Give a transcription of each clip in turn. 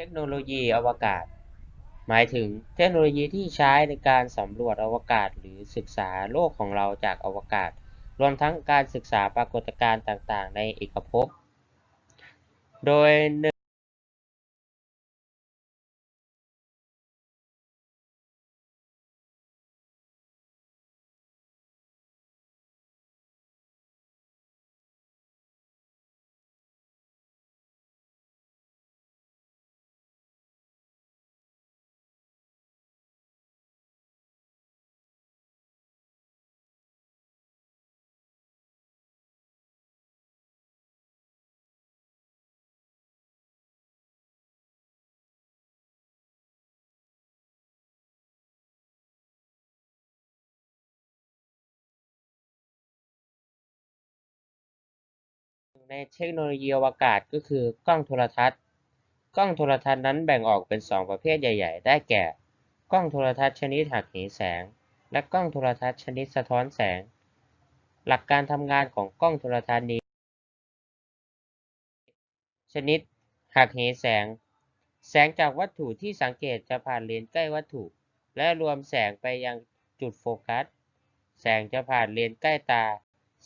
เทคโนโลยีอวกาศ หมายถึงเทคโนโลยีที่ใช้ในการสำรวจอวกาศหรือศึกษาโลกของเราจากอวกาศ รวมทั้งการศึกษาปรากฏการณ์ต่างๆ ในเอกภพ โดย ในเทคโนโลยีอวกาศก็คือกล้องโทรทัศน์ กล้องโทรทัศน์นั้นแบ่งออกเป็น 2 ประเภทใหญ่ ๆ ได้แก่ กล้องโทรทัศน์ชนิดหักเหแสง และกล้องโทรทัศน์ชนิดสะท้อนแสง หลักการทำงานของกล้องโทรทัศน์นี้ ชนิดหักเหแสง แสงจากวัตถุที่สังเกตจะผ่านเลนใกล้วัตถุ และรวมแสงไปยังจุดโฟกัส แสงจะผ่านเลนใกล้ตา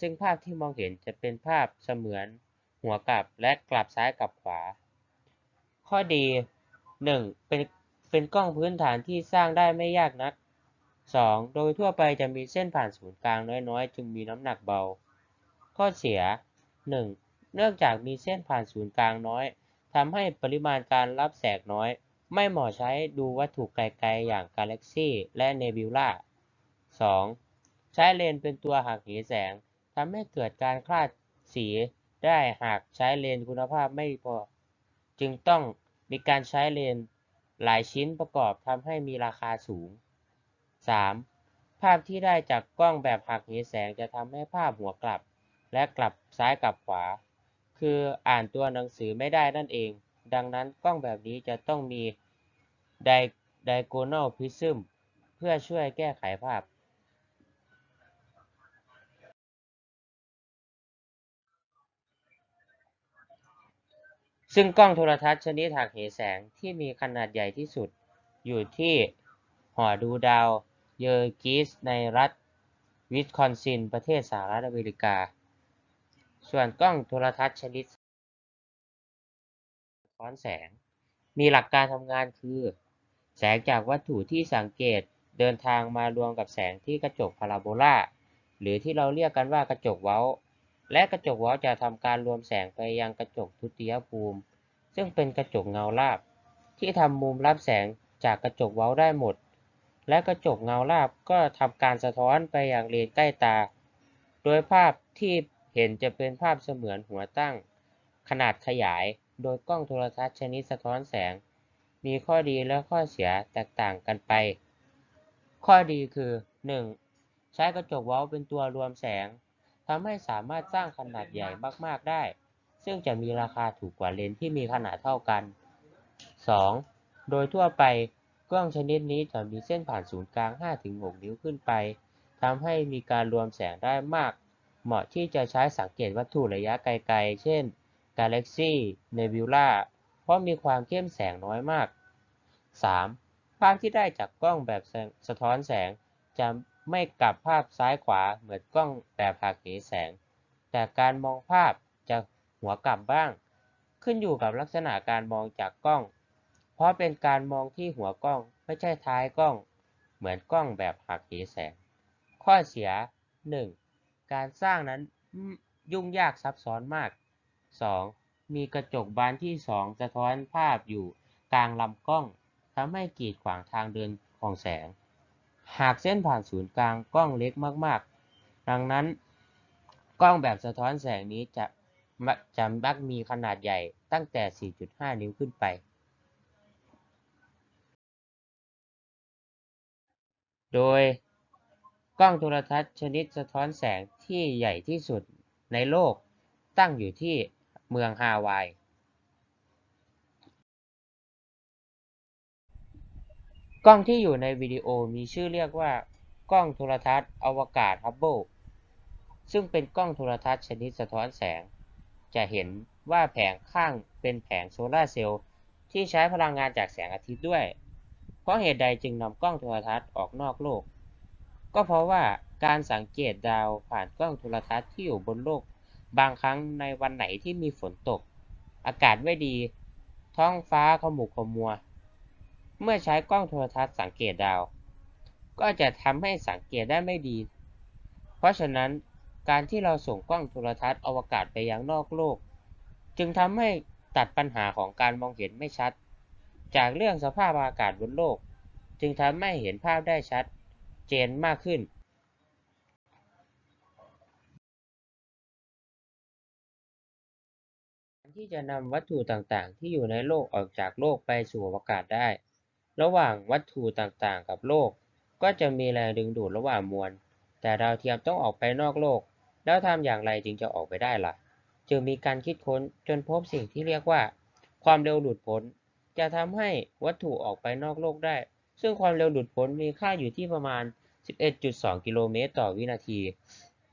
ซึ่งภาพที่มองเห็นจะเป็นภาพเสมือนหัวกลับและกลับซ้ายกลับขวา ข้อดี 1. เป็นเป็นกล้องพื้นฐานที่สร้างได้ไม่ยากนัก 2. โดยทั่วไปจะมีเส้นผ่านศูนย์กลางน้อยๆ จึงมีน้ำหนักเบา ข้อเสีย 1. เนื่องจากมีเส้นผ่านศูนย์กลางน้อยทำให้ปริมาณการรับแสงน้อย ไม่เหมาะใช้ดูวัตถุไกลๆ อย่างกาแล็กซีและเนบิวลา 2. ใช้เลนส์เป็นตัวหักเหแสง ทำให้เกิดการคลาดสีได้หากใช้เลนคุณภาพไม่พอ จึงต้องมีการใช้เลนหลายชิ้นประกอบทำให้มีราคาสูง 3. ภาพที่ได้จากกล้องแบบหักเหแสงจะทำให้ภาพหัวกลับ และกลับซ้ายกลับขวา คืออ่านตัวหนังสือไม่ได้นั่นเอง ดังนั้นกล้องแบบนี้จะต้องมี diagonal prism เพื่อช่วยแก้ไขภาพ ซึ่งกล้องโทรทัศน์ชนิดหักเหแสงที่มีขนาดใหญ่ที่สุด อยู่ที่หอดูดาวเยอร์กิสในรัฐวิสคอนซิน ประเทศสหรัฐอเมริกา ส่วนกล้องโทรทัศน์ชนิดสะท้อนแสง มีหลักการทำงานคือ แสงจากวัตถุที่สังเกตเดินทางมารวมกับแสงที่กระจกพาราโบลาหรือที่เราเรียกกันว่ากระจกเว้า และกระจกว้าจะทำการรวมแสงไปยังกระจกทุติยภูมิ ซึ่งเป็นกระจกเงาราบ ที่ทำมุมรับแสงจากกระจกว้าได้หมด และกระจกเงาราบก็ทำการสะท้อนไปยังเลนใกล้ตา โดยภาพที่เห็นจะเป็นภาพเสมือนหัวตั้ง ขนาดขยาย โดยกล้องโทรทัศน์ชนิดสะท้อนแสง มีข้อดีและข้อเสียแตกต่างกันไป ข้อดีคือ 1. ใช้กระจกว้าเป็นตัวรวมแสง ทำให้สามารถสร้างขนาดใหญ่มาก ๆ ได้ ซึ่งจะมีราคาถูกกว่าเลนส์ที่มีขนาดเท่ากัน 2. โดยทั่วไปกล้องชนิดนี้จะมีเส้นผ่านศูนย์กลาง 5-6 นิ้วขึ้นไปทำให้มีการรวมแสงได้มาก เหมาะที่จะใช้สังเกตวัตถุระยะไกล ๆ เช่นกาแล็กซี่เนบิวลาเพราะมีความเข้มแสงน้อยมาก 3. ภาพที่ได้จากกล้องแบบสะท้อนแสงจะ ไม่กลับภาพซ้ายขวาเหมือนกล้องแบบหักเหแสง แต่การมองภาพจะหัวกลับบ้าง ขึ้นอยู่กับลักษณะการมองจากกล้อง เพราะเป็นการมองที่หัวกล้องไม่ใช่ท้ายกล้อง เหมือนกล้องแบบหักเหแสง ข้อเสีย 1. การสร้างนั้นยุ่งยากซับซ้อนมาก 2. มีกระจกบานที่2สะท้อนภาพอยู่กลางลำกล้องทำให้กีดขวางทางเดินของแสง หากเส้นผ่านศูนย์กลางกล้องเล็กมากๆ ดังนั้น กล้องแบบสะท้อนแสงนี้จะจะมักมีขนาดใหญ่ตั้งแต่ 4.5 นิ้วขึ้นไป โดยกล้องโทรทัศน์ชนิดสะท้อนแสงที่ใหญ่ที่สุดในโลกตั้งอยู่ที่เมืองฮาวาย กล้องที่อยู่ในวิดีโอมีชื่อเรียกว่ากล้องโทรทัศน์อวกาศฮับเบิลซึ่งเป็นกล้องโทรทัศน์ชนิดสะท้อนแสง จะเห็นว่าแผงข้างเป็นแผงโซลาร์เซลล์ที่ใช้พลังงานจากแสงอาทิตย์ด้วย เพราะเหตุใดจึงนำกล้องโทรทัศน์ออกนอกโลก ก็เพราะว่าการสังเกตดาวผ่านกล้องโทรทัศน์ที่อยู่บนโลก บางครั้งในวันไหนที่มีฝนตก อากาศไม่ดี ท้องฟ้าขมุกขมัว เมื่อใช้กล้องโทรทัศน์สังเกตดาว ก็จะทำให้สังเกตได้ไม่ดี เพราะฉะนั้นการที่เราส่งกล้องโทรทัศน์อวกาศไปยังนอกโลก จึงทำให้ตัดปัญหาของการมองเห็นไม่ชัด จากเรื่องสภาพอากาศบนโลก จึงทำให้เห็นภาพได้ชัด เจนมากขึ้นการที่จะนำวัตถุต่างๆ ที่อยู่ในโลกออกจากโลกไปสู่อวกาศได้ ระหว่างวัตถุต่างๆ กับโลก ก็จะมีแรงดึงดูดระหว่างมวล แต่ดาวเทียมต้องออกไปนอกโลก แล้วทำอย่างไรจึงจะออกไปได้ล่ะ จึงมีการคิดค้นจนพบสิ่งที่เรียกว่า ความเร็วหลุดพ้น จะทำให้วัตถุออกไปนอกโลกได้ ซึ่งความเร็วหลุดพ้นมีค่าอยู่ที่ประมาณ 11.2 กิโลเมตรต่อวินาที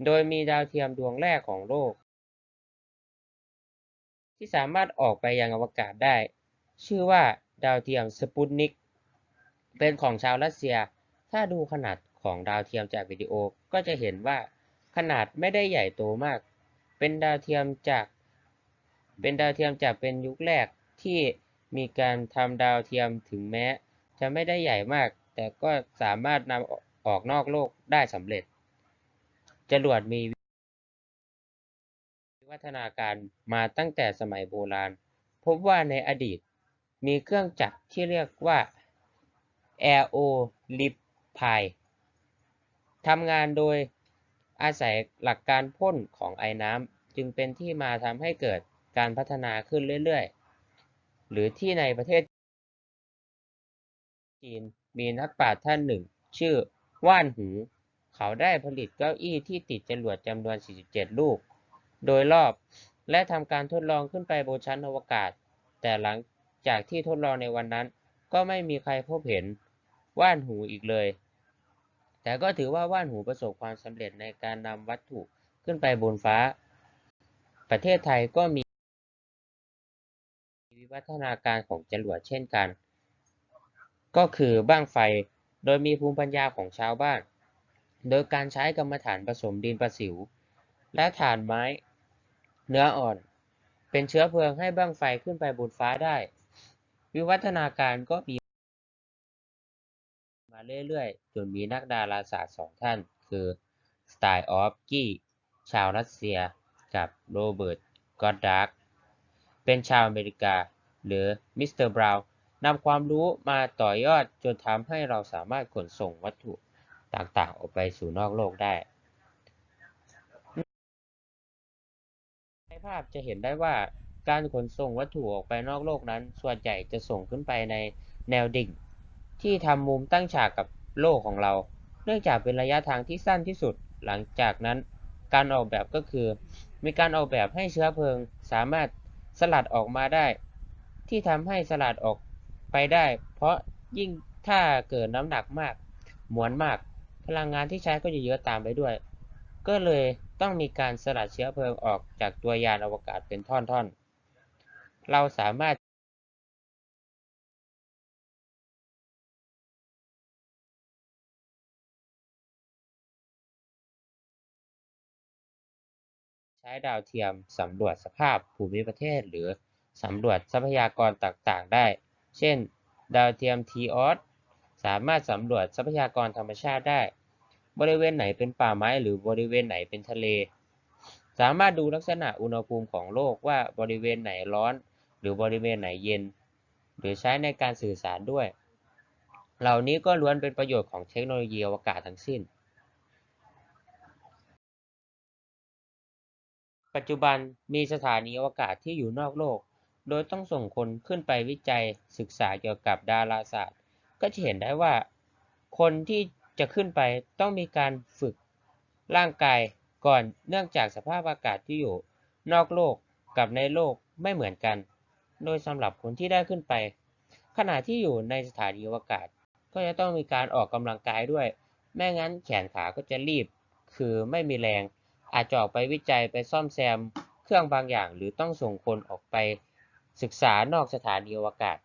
โดยมีดาวเทียมดวงแรกของโลก ที่สามารถออกไปยังอวกาศได้ ชื่อว่าดาวเทียมสปุตนิก เป็นของชาวรัสเซีย ถ้าดูขนาดของดาวเทียมจากวิดีโอก็จะเห็นว่าขนาดไม่ได้ใหญ่โตมาก เป็นดาวเทียมจาก เป็นดาวเทียมจากเป็นยุคแรกที่มีการทำดาวเทียมถึงแม้ จะไม่ได้ใหญ่มาก แต่ก็สามารถนำออกนอกโลกได้สำเร็จ จรวดมีวิวัฒนาการมาตั้งแต่สมัยโบราณ พบว่าในอดีตมีเครื่องจักรที่เรียกว่า Aero l i p p i ทำงานโดยอาศัยหลักการพ่นของไอน้ำจึงเป็นที่มาทำให้เกิดการพัฒนาขึ้นเรื่อยๆ หรือที่ในประเทศจีนมีนักปราชญ์ท่านหนึ่ง ชื่อว่านหู เขาได้ผลิตเก้าอี้ที่ติดจรวดจำนวน 47 ลูก โดยรอบและทำการทดลองขึ้นไปบนชั้นอวกาศ แต่หลังจากที่ทดลองในวันนั้นก็ไม่มีใครพบเห็น ว่านหูอีกเลย แต่ก็ถือว่าว่านหูประสบความสำเร็จในการนำวัตถุขึ้นไปบนฟ้า ประเทศไทยก็มีวิวัฒนาการของจรวดเช่นกัน ก็คือบ้างไฟ โดยมีภูมิปัญญาของชาวบ้าน โดยการใช้กรรมฐานผสมดินประสิว และถ่านไม้ เนื้ออ่อน เป็นเชื้อเพลิงให้บ้างไฟขึ้นไปบนฟ้าได้ วิวัฒนาการก็มี มาเรื่อยๆ จนมีนักดาราศาสตร์สองท่าน คือสไตล์ออฟกี้ชาวรัสเซียกับโรเบิร์ตกอดดาร์กเป็นชาวอเมริกา หรือมิสเตอร์บราวน์นำความรู้มาต่อยอดจนทำให้เราสามารถขนส่งวัตถุต่างๆ ออกไปสู่นอกโลกได้ ในภาพจะเห็นได้ว่าการขนส่งวัตถุออกไปนอกโลกนั้น ส่วนใหญ่จะส่งขึ้นไปในแนวดิ่ง ที่ทำมุมตั้งฉากกับโลกของเรา เนื่องจากเป็นระยะทางที่สั้นที่สุด หลังจากนั้น การออกแบบก็คือ มีการออกแบบให้เชื้อเพลิง สามารถสลัดออกมาได้ ที่ทำให้สลัดออกไปได้ เพราะยิ่งถ้าเกิดน้ำหนักมาก มวลมาก พลังงานที่ใช้ก็จะเยอะตามไปด้วย ก็เลยต้องมีการสลัดเชื้อเพลิงออกจากตัวยานอวกาศเป็นท่อนๆ เราสามารถ ใช้ดาวเทียมสำรวจสภาพภูมิประเทศ หรือสำรวจทรัพยากรต่างๆ ได้ เช่น ดาวเทียมทีออสสามารถสำรวจทรัพยากรธรรมชาติได้ บริเวณไหนเป็นป่าไม้ หรือบริเวณไหนเป็นทะเล สามารถดูลักษณะอุณหภูมิของโลกว่าบริเวณไหนร้อน หรือบริเวณไหนเย็น หรือใช้ในการสื่อสารด้วย เหล่านี้ก็ล้วนเป็นประโยชน์ของเทคโนโลยีอวกาศทั้งสิ้น ปัจจุบันมีสถานีอวกาศที่อยู่นอกโลก โดยต้องส่งคนขึ้นไปวิจัยศึกษาเกี่ยวกับดาราศาสตร์ ก็จะเห็นได้ว่า คนที่จะขึ้นไปต้องมีการฝึกร่างกายก่อนเนื่องจากสภาพอากาศที่อยู่ นอกโลกกับในโลกไม่เหมือนกัน โดยสำหรับคนที่ได้ขึ้นไป ขณะที่อยู่ในสถานีอวกาศ ก็จะต้องมีการออกกำลังกายด้วย ไม่งั้นแขนขาก็จะรีบ คือไม่มีแรง อาจจะออกไปวิจัยไปซ่อมแซมเครื่องบางอย่าง หรือต้องส่งคนออกไปศึกษานอกสถานีอวกาศ